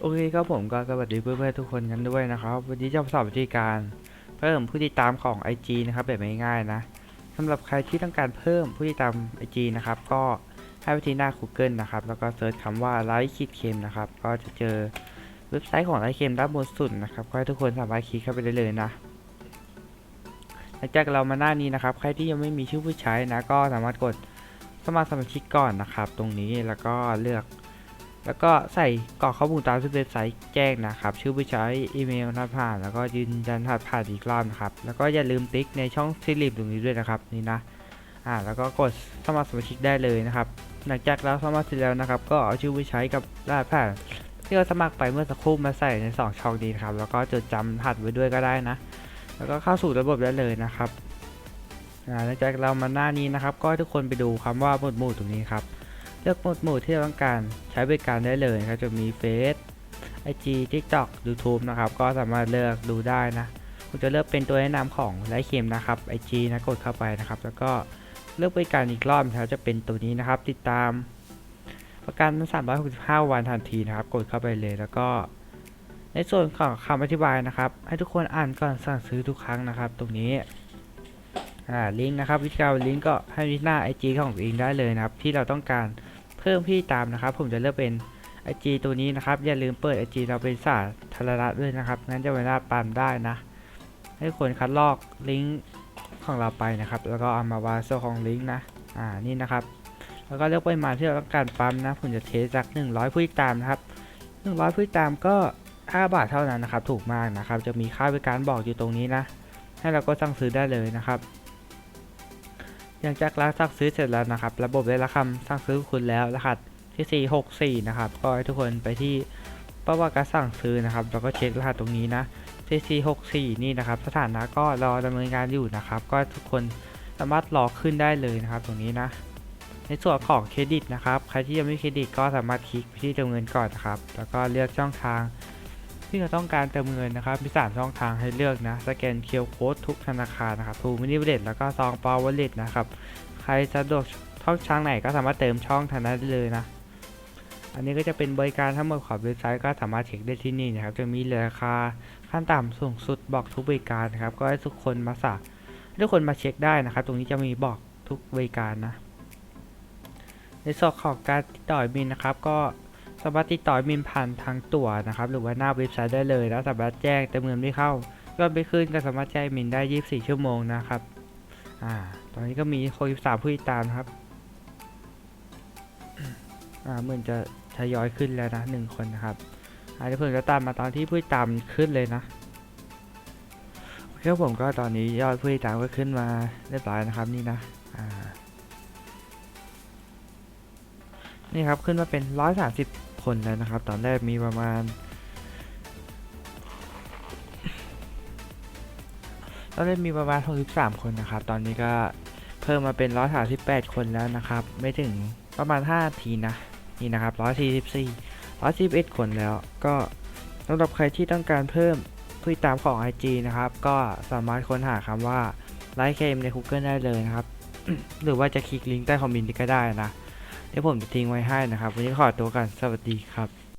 โอเคครับผมก็สวัสดีเพื่อนๆทุกคนกันด้วยนะครับ วันนี้จะสอนวิธีการเพิ่มผู้ติดตามของ IG นะครับแบบง่ายๆนะสำหรับใครที่ต้องการเพิ่มผู้ติดตาม IG นะครับก็ให้ไปที่หน้า Google นะครับแล้วก็เซิร์ชคำว่าไลค์คิดเค็มนะครับก็จะเจอเว็บไซต์ของไลค์เค็มด้านบนสุดนะครับก็ให้ทุกคนสามารถคลิกเข้าไปได้เลยนะหลังจากเรามาหน้านี้นะครับ ใครที่ยังไม่มีชื่อผู้ใช้นะก็สามารถกดสมัครสมาชิกก่อนนะครับ ตรงนี้แล้วก็เลือก แล้วก็ใส่กรอกข้อมูลตามที่เว็บไซต์แจ้งนะครับ ชื่อผู้ใช้อีเมลรหัสผ่าน แล้วก็ยืนยันรหัสผ่านอีกรอบนะครับ แล้วก็อย่าลืมติ๊กในช่องสลิปตรงนี้ด้วยนะครับนี่นะอ่าแล้วก็กดสมัครสมาชิกได้เลยนะครับ หลังจากเราสมัครเสร็จแล้วนะครับ ก็เอาชื่อผู้ใช้กับรหัสผ่านที่เราสมัครไปเมื่อสักครู่มาใส่ใน 2 ช่องนี้นครับ แล้วก็จดจำรหัสไว้ด้วยก็ได้นะ แล้วก็เข้าสู่ระบบได้เลยนะครับหลังจากเรามาหน้านี้นะครับ ก็ให้ทุกคนไปดูคำว่าหมวดหมู่ตรงนี้ครับ เลือกหมวดหมู่ที่เราต้องการใช้บริการได้เลยครับจะมีเฟซไอจีทิกตอกยูทูบนะครับ ก็สามารถเลือกดูได้นะคุณจะเลือกเป็นตัวแนะนำของไลฟ์เคมนะครับไอจีนะกดเข้าไปนะครับ แล้วก็เลือกบริการอีกรอบนะครับจะเป็นตัวนี้นะครับ ติดตาม ประกัน365 วันทันทีนะครับ กดเข้าไปเลยแล้วก็ ในส่วนของคำอธิบายนะครับ ให้ทุกคนอ่านก่อนสั่งซื้อทุกครั้งนะครับ ตรงนี้อ่าลิงก์นะครับวิธีการลิงก์ก็ให้ที่หน้า IG ของตัวเองได้เลยนะครับ ที่เราต้องการ พิ่มพี่ตามนะครับ ผมจะเลือกเป็น IG ตัวนี้นะครับ อย่าลืมเปิด IG เราเป็นสาธารณะด้วยนะครับ งั้นจะไม่น่าปามได้นะ ให้คนคัดลอกลิงก์ของเราไปนะครับ แล้วก็เอามาวางโซ่ของลิงก์นะ อ่า นี่นะครับ แล้วก็เลือกปริมาณที่เราต้องการปั๊มนะ ผมจะเทสจาก 100 ผู้ติดตามนะครับ 100 ผู้ติดตามก็ 5 บาทเท่านั้นนะครับ ถูกมากนะครับ จะมีค่าบริการบอกอยู่ตรงนี้นะ ให้เราก็สั่งซื้อได้เลยนะครับ หลังจากเราสั่งซื้อเสร็จแล้วนะครับ ระบบได้รับคำสั่งซื้อคุณแล้วรหัสที่ 464 นะครับ ก็ให้ทุกคนไปที่ประวัติการสั่งซื้อนะครับ แล้วก็เช็ครหัสตรงนี้นะ464 นี่นะครับสถานะก็รอดำเนินการอยู่นะครับ ก็ทุกคนสามารถรอขึ้นได้เลยนะครับ ตรงนี้นะ ในส่วนของเครดิตนะครับ ใครที่ยังไม่มีเครดิตก็สามารถคลิกไปที่เติมเงินก่อนนะครับ แล้วก็เลือกช่องทาง ที่เราต้องการเติมเงินนะครับ มี 3 ช่องทางให้เลือกนะ สแกนเคียวโค้ดทุกธนาคารนะครับทูมินิวเลตแล้วก็ซองปาวเลตนะครับ ใครสะดวกช่องทางไหนก็สามารถเติมช่องทางนั้นเลยนะ อันนี้ก็จะเป็นบริการทั้งหมดของเว็บไซต์ก็สามารถเช็คได้ที่นี่นะครับ จะมีราคาขั้นต่ำสูงสุดบอกทุกบริการนะครับ ก็ให้ทุกคนมาสักทุกคนมาเช็คได้นะครับ ตรงนี้จะมีบอกทุกบริการนะ ในส่วนของการติดต่อมินนะครับก็ สามารถติดต่อมินผ่านทางตั๋วนะครับหรือว่าหน้าเว็บไซต์ได้เลยแล้วสามารถแจ้งเติมเงินไม่เข้ายอดไม่ขึ้นก็สามารถแจ้งมินได้ 24 ชั่วโมงนะครับอ่าตอนนี้ก็มี63ผู้ติดตามนะครับอ่าเหมือนจะทยอยขึ้นแล้วนะหนึ่งคนนะครับอาจจะเพิ่งจะตามมาตอนที่ผู้ติดตามขึ้นเลยนะโอเคครับผมก็ตอนนี้ยอดผู้ติดตามก็ขึ้นมาเรียบร้อยนะครับนี่นะอ่านี่ครับขึ้นมาเป็น 130 คนแล้วนะครับ ตอนแรกมีประมาณ ตอนแรกมีประมาณ 63 คนนะครับ ตอนนี้ก็เพิ่มมาเป็น 138 คนแล้วนะครับ ไม่ถึงประมาณ 5 ทีนะ นี่นะครับ 144 141คนแล้ว ก็สำหรับใครที่ต้องการเพิ่มผู้ติดตามของ IG นะครับ ก็สามารถค้นหาคำว่าไลค์เคมใน Google ได้เลยนะครับ หรือว่าจะคลิกลิงก์ใต้คอมเมนต์ก็ได้นะ เดี๋ยวผมจะทิ้งไว้ให้นะครับ วันนี้ขอตัวกันสวัสดีครับ